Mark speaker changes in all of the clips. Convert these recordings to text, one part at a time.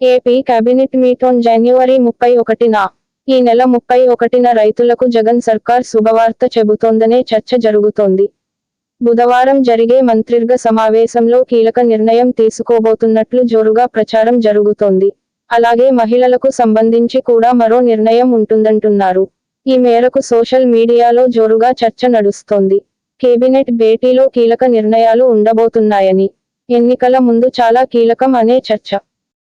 Speaker 1: AP cabinet meet on జనవరి ముప్పై ఒకటిన ఈ నెల ముప్పై ఒకటిన రైతులకు జగన్ సర్కార్ శుభవార్త చెబుతోందనే చర్చ జరుగుతోంది. బుధవారం జరిగే మంత్రిర్గ సమావేశంలో కీలక నిర్ణయం తీసుకోబోతున్నట్లు జోరుగా ప్రచారం జరుగుతోంది. అలాగే మహిళలకు సంబంధించి కూడా మరో నిర్ణయం ఉంటుందంటున్నారు. ఈ మేరకు సోషల్ మీడియాలో జోరుగా చర్చ నడుస్తోంది. కేబినెట్ భేటీలో కీలక నిర్ణయాలు ఉండబోతున్నాయని ఎన్నికల ముందు చాలా కీలకం అనే చర్చ.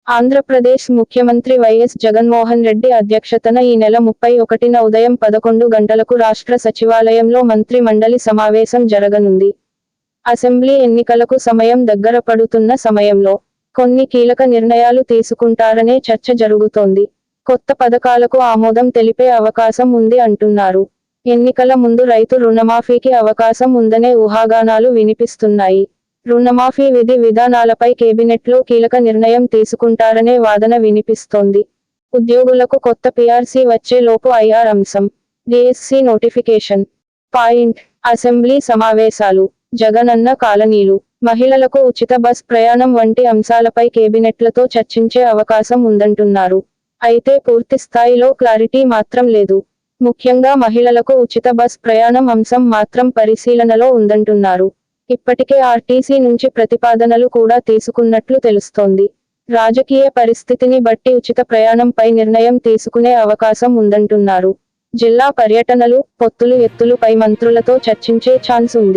Speaker 1: ఆంధ్రప్రదేశ్ ముఖ్యమంత్రి వైఎస్ జగన్మోహన్ రెడ్డి అధ్యక్షతన ఈ నెల ముప్పై ఒకటిన ఉదయం పదకొండు గంటలకు రాష్ట్ర సచివాలయంలో మంత్రి మండలి సమావేశం జరగనుంది. అసెంబ్లీ ఎన్నికలకు సమయం దగ్గర పడుతున్న సమయంలో కొన్ని కీలక నిర్ణయాలు తీసుకుంటారనే చర్చ జరుగుతోంది. కొత్త పథకాలకు ఆమోదం తెలిపే అవకాశం ఉంది అంటున్నారు. ఎన్నికల ముందు రైతు రుణమాఫీకి అవకాశం ఉందనే ఊహాగానాలు వినిపిస్తున్నాయి. రుణమాఫీ విధి విధానాలపై కేబినెట్లో కీలక నిర్ణయం తీసుకుంటారనే వాదన వినిపిస్తోంది. ఉద్యోగులకు కొత్త పీఆర్సీ వచ్చేలోపు ఐఆర్ అంశం. DSC notification. పాయింట్. అసెంబ్లీ సమావేశాలు. జగనన్న కాలనీలు. మహిళలకు ఉచిత బస్ ప్రయాణం వంటి అంశాలపై కేబినెట్లతో చర్చించే అవకాశం ఉందంటున్నారు. అయితే పూర్తి స్థాయిలో క్లారిటీ మాత్రం లేదు. ముఖ్యంగా మహిళలకు ఉచిత బస్ ప్రయాణం అంశం మాత్రం పరిశీలనలో ఉందంటున్నారు. ఇప్పటికే ఆర్టీసీ నుంచి ప్రతిపాదనలు కూడా తీసుకున్నట్లు తెలుస్తోంది. రాజకీయ పరిస్థితిని బట్టి ఉచిత ప్రయాణంపై నిర్ణయం తీసుకునే అవకాశం ఉందంటున్నారు. జిల్లా పర్యటనలు పొత్తులు ఎత్తులుపై మంత్రులతో చర్చించే ఛాన్స్ ఉంది.